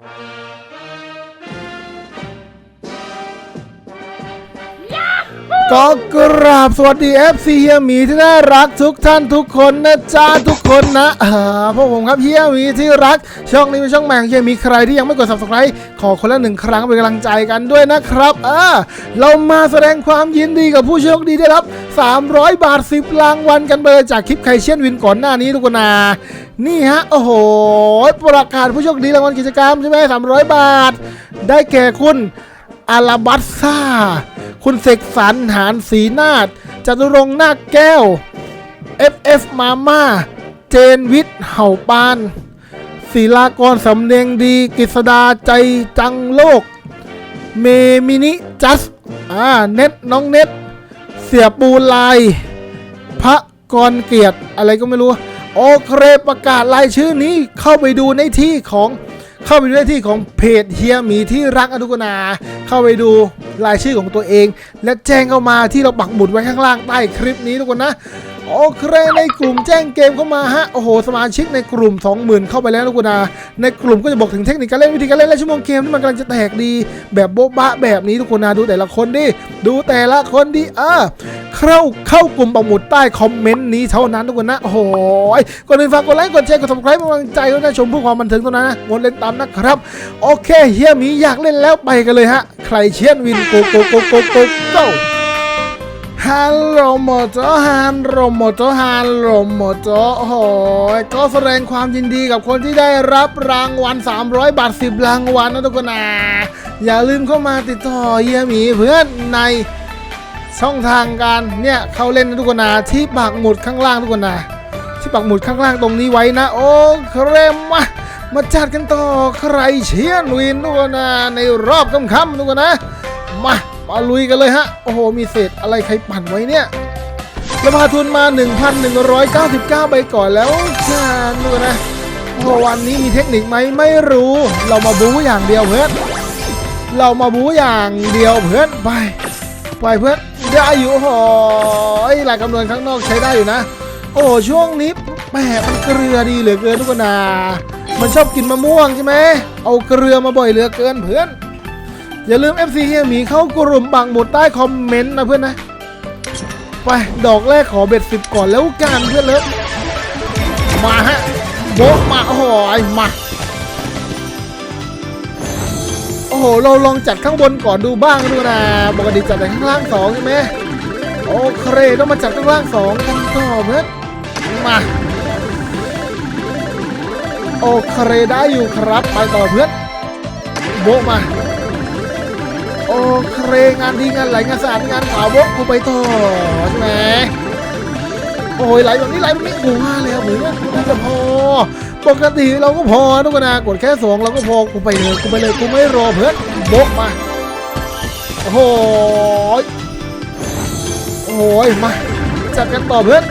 Thank you. ก็กราบสวัสดี FC เฮียหมีที่น่ารักทุกท่านทุกคนนะจ๊ะทุกคนนะอ่าพวกผมครับเฮียหมีที่รัก ช่องนี้เป็นช่องแม่งเฮียหมีใครที่ยังไม่กด subscribe ขอคนละหนึ่งครั้งเป็นกำลังใจกันด้วยนะครับอ่าเรามาแสดงความยินดีกับผู้โชคดีได้รับ 300 บาท 10รางวัลกันไปเลยจากคลิปไคเชียนวินก่อนหน้านี้ทุกคนนะนี่ฮะ โอ้โห ประกาศผู้โชคดีรางวัลกิจกรรมใช่ไหม300 บาท ได้แก่คุณอาราบัสซ่า คุณเสกสรรหานศรีนาฏจตุรงนาคแก้ว FF มาม่า เจนวิทย์เห่าปานศิลากรสำเนียงดีกฤษดาใจจังโลก เมมินิจัสอ่าเน็ตน้องเน็ต เสียปูลาย พระกรเกียรติอะไรก็ไม่รู้ โอเคประกาศรายชื่อนี้เข้าไปดูในที่ของเข้าไปดูในที่ของเพจเฮียหมีที่รักอนุกนา เข้าไปดูรายชื่อของตัวเอง และแจ้งเข้ามาที่เราปักหมุดไว้ข้างล่างใต้คลิปนี้ทุกคนนะ โอเคในกลุ่มแจ้งเกมเข้ามาฮะโอ้โหสมาชิกในกลุ่ม 20,000 เข้าไปแล้วทุกคนนะในกลุ่มก็จะบอกถึงเทคนิคการเล่นวิธีการเล่นและชั่วโมงเกมที่มันกำลังจะแตกดี แบบโบ๊ะบะแบบนี้ทุกคนนะดูแต่ละคนดิดูแต่ละคนดิเออเข้าเข้ากลุ่มปักหมุดใต้คอมเมนต์นี้เท่านั้นทุกคนนะโอ้โหก่อนอื่นฝากกดไลค์กดแชร์กด subscribe เป็นกำลังใจด้วยนะชมเพื่อความบันเทิงเท่านั้นนะงดเล่นตามนะครับ โอเคเฮียหมีอยากเล่นแล้วไปกันเลยฮะ ใครเชียนวินโกโกโกโกโกโก ฮัลโหลโมโตฮัลโหลโมโตฮัลโหลโมโตโอ้โหก็แสดงความยินดีกับคนที่ได้รับรางวัล 300 บาท 10 รางวัลนะทุกคนนะอย่าลืมเข้ามาติดต่อเฮียหมีเพื่อนในช่องทางการเนี่ยเขาเล่นนะทุกคนนะที่ปักหมุดข้างล่างทุกคนนะที่ปักหมุดข้างล่างตรงนี้ไว้นะ โอ้เครมมามาจัดกันต่อใครเชียนวินทุกคนนะในรอบค่ำๆทุกคนนะมา มาลุยกันเลยฮะ โอ้โห มีเศษอะไรใครปั่นไว้เนี่ยเราพาทุนมา 1,199ใบก่อนแล้วจ้าทุกคนะโอ้วันนี้มีเทคนิคไหมไม่รู้ เรามาบู๊อย่างเดียวเพื่อน เรามาบู๊อย่างเดียวเพื่อนไปไปเพื่อนได้อยู่โอ้ยหลายคำนวณข้างนอกใช้ได้อยู่นะ โอ้ช่วงนี้แหมมันเกลือดีเหลือเกินทุกคนนะมันชอบกินมะม่วงใช่ไหมเอาเกลือมาบ่อยเหลือเกินเพื่อน อย่าลืม FC เฮียหมีเข้ากลุ่มบังหมุดใต้คอมเมนต์นะเพื่อนนะ ไป ดอกแรกขอเบ็ดสิบก่อนแล้วกันเพื่อนเลิฟมาฮะโบะมาโอ้โหมา โอ้โห เราลองจัดข้างบนก่อนดูบ้างดูนะปกติจัดแต่ข้างล่างสองใช่ไหมโอเคต้องมาจัดข้างล่างสองกันต่อเพื่อนมาโอเคได้อยู่ครับ ไปต่อเพื่อนโบะมา โอเคงานดีงานไหลงานสะอาดงานขาวโบะกูไปต่อใช่ไหมโอ้ยไหลแบบนี้ไหลแบบนี้โอ้ว่าแล้วเหมือนน่าจะพอปกติเราก็พอทุกคนนะกดแค่สองเราก็พอกูไปเลยกูไปเลยกูไม่รอเพื่อนโบกมาโอ้โหโอ้โหมาจัดกันต่อเพื่อน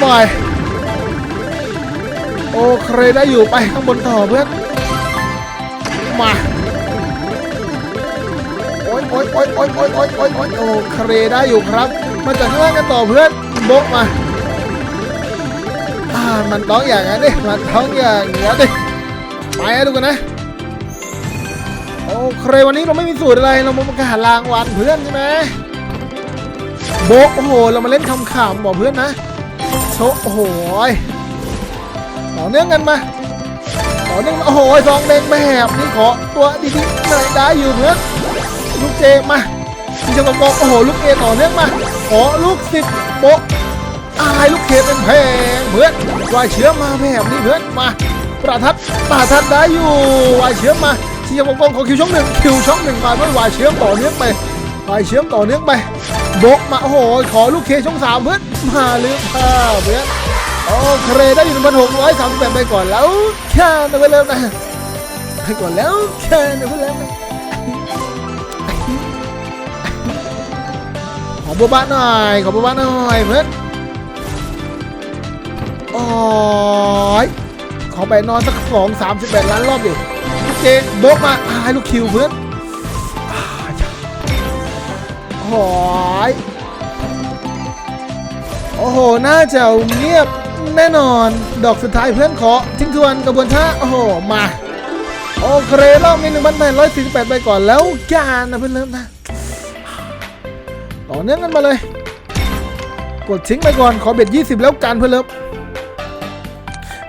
ไปโอเคได้อยู่ไปข้างบนต่อเพื่อน มาโอ้ยโอ้ยโอ้ยโอ้ยโอ้ยโอ้ยโอ้ยโอ้ยโอ้เคได้อยู่ครับ มาจากข้างล่างกันต่อเพื่อนโบกมาอ่ามันต้องอย่างนั้นดิมันต้องอย่างนี้ดิไปนะทุกคนนะโอเควันนี้เราไม่มีสูตรอะไรเรามาประกาศรางวัลเพื่อนใช่ไหมโบกโอ้โห เรามาเล่นคำขำบอกเพื่อนนะโชโอ้โหต่อเนื่องกันมา นื่งโอ้โหซองแดงแบบนี่ขอตัวดีๆหน่อยได้อยู่เพื่อนลูกเจมาที่จะบอกโอ้โหลูกเอต่อเนื่องมาขอลูกสิบโบะอายลูกเคเป็นแพงเพื่อนวายเชื้อมาแบบนี้เพื่อนมา ประทัดประทัดได้อยู่วายเชื้อมาที่จะบอกขอคิวช่องหนึ่งคิวช่องหนึ่งมาด้วยวายเชื้อต่อเนื่องไปวายเชื้อต่อเนื่องไปโบมาโอ้โหขอลูกเคช่องสามเพื่อนมาลืมผ้าเพื่อนโอเคได้อยู่หนึ่งพันหกร้อยสามสิบแปดไปก่อนแล้ว แค่นั้นไปแล้วนะไปก่อนแล้วแค่นั้นไปแล้วนะขอบัวบ้านหน่อย ขอบัวบ้านหน่อยเพื่อนโอ้ยขอไปนอนสักสองสามสิบแปดล้านรอบดิลูกเจโบกมาอายลูกคิวเพื่อนอ้ยโอ้ยโอ้โห น่าจะเงียบ แน่นอน ดอกสุดท้ายเพื่อนขอทิ้งทวนกระบวนท่าโอ้โห มา โอเครอบนี้หนึ่งพันแปดร้อยสี่สิบแปดไปก่อนแล้วกันนะเพื่อนเริ่มนะ ต่อเนื่องกันมาเลย กดทิ้งไปก่อนขอเบ็ด20แล้วกันเพื่อนเลิฟ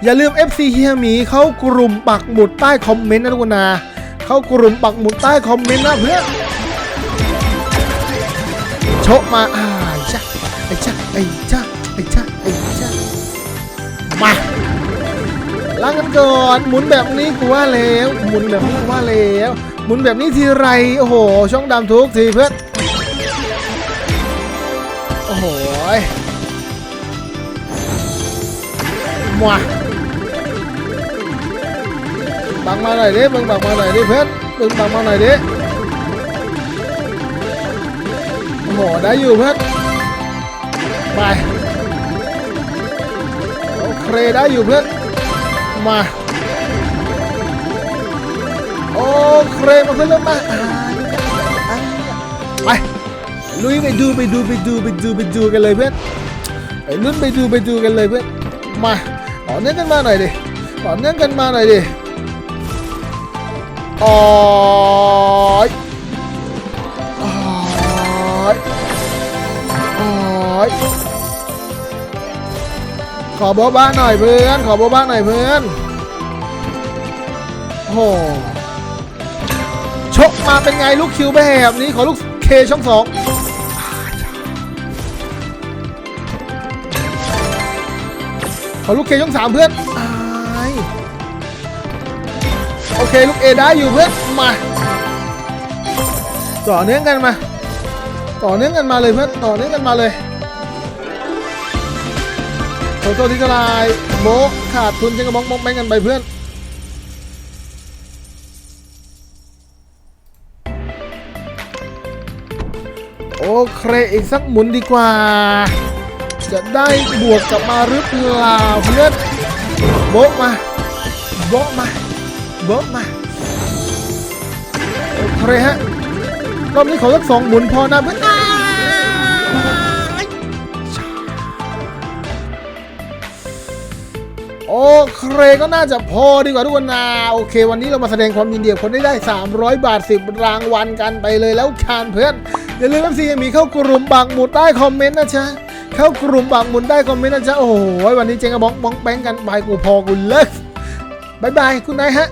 อย่าลืม FC เฮียหมีเข้ากลุ่มปักหมุดใต้คอมเมนต์นะทุกคนนะเข้ากลุ่มปักหมุดใต้คอมเมนต์นะเพื่อนโชะมาอ่าไอ้จ้าไอ้จ้าไอ้จ้าไอ้จ้าไอ้ มาล้างกันก่อนหมุนแบบนี้กูว่าแล้วหมุนแบบนี้กูว่าแล้วหมุนแบบนี้ทีไรโอ้โห ช่องดำทุกทีเพื่อนโอ้โหมัวบังมาหน่อยดิเบิ่งบังมาหน่อยดิเพื่อนเบิ่งบังมาหน่อยดิโอ้โหได้อยู่เพื่อนไป โอเคได้อยู่เพื่อน มา โอเคมาเพื่อนเริ่มมาอ่าอ่าไปลุยไปดูไปดูไปดูไปดูไปดูกันเลยเพื่อนไอ้ลุ้นไปดูไปดูกันเลยเพื่อน มาต่อเนื่องกันมาหน่อยดิต่อเนื่องกันมาหน่อยดิอ๋อยอ๋อยอ๋อย ขอโบ๊ะบ้าหน่อยเพื่อน ขอโบ๊ะบ้าหน่อยเพื่อนโหชกมาเป็นไงลูกคิวแบบนี้ขอลูกเคช่องสองขอลูกเคช่องสามเพื่อนอโอเคลูกเอได้อยู่เพื่อนมาต่อเนื่องกันมา ต่อเนื่องกันมาเลยเพื่อนต่อเนื่องกันมาเลย โซโซที่กลายโบขาดทุนเชงกระบองมองแบงกันไปเพื่อนโอเคอีกสักหมุนดีกว่า จะได้บวกกลับมาหรือเปล่าเพื่อนโบะมาโบะมาโบะมาโอเคฮะรอบนี้ขอสักสองหมุนพอนะเพื่อน เคก็น่าจะพอดีกว่าทุกคนนะโอเค วันนี้เรามาแสดงความยินดีกับคนได้ได้ 300 บาท 10 รางวัลกันไปเลยแล้วคานเพื่อนอย่าลืมว่าซีมีเข้ากลุ่มบังหมุดใต้คอมเมนต์นะจ๊ะเข้ากลุ่มบังหมุนได้คอมเมนต์นะจ๊ะโอ้โหวันนี้เจงกระบองบ้องแป้งกันไปกูพอกูเลิกบายบายคุณนายฮะ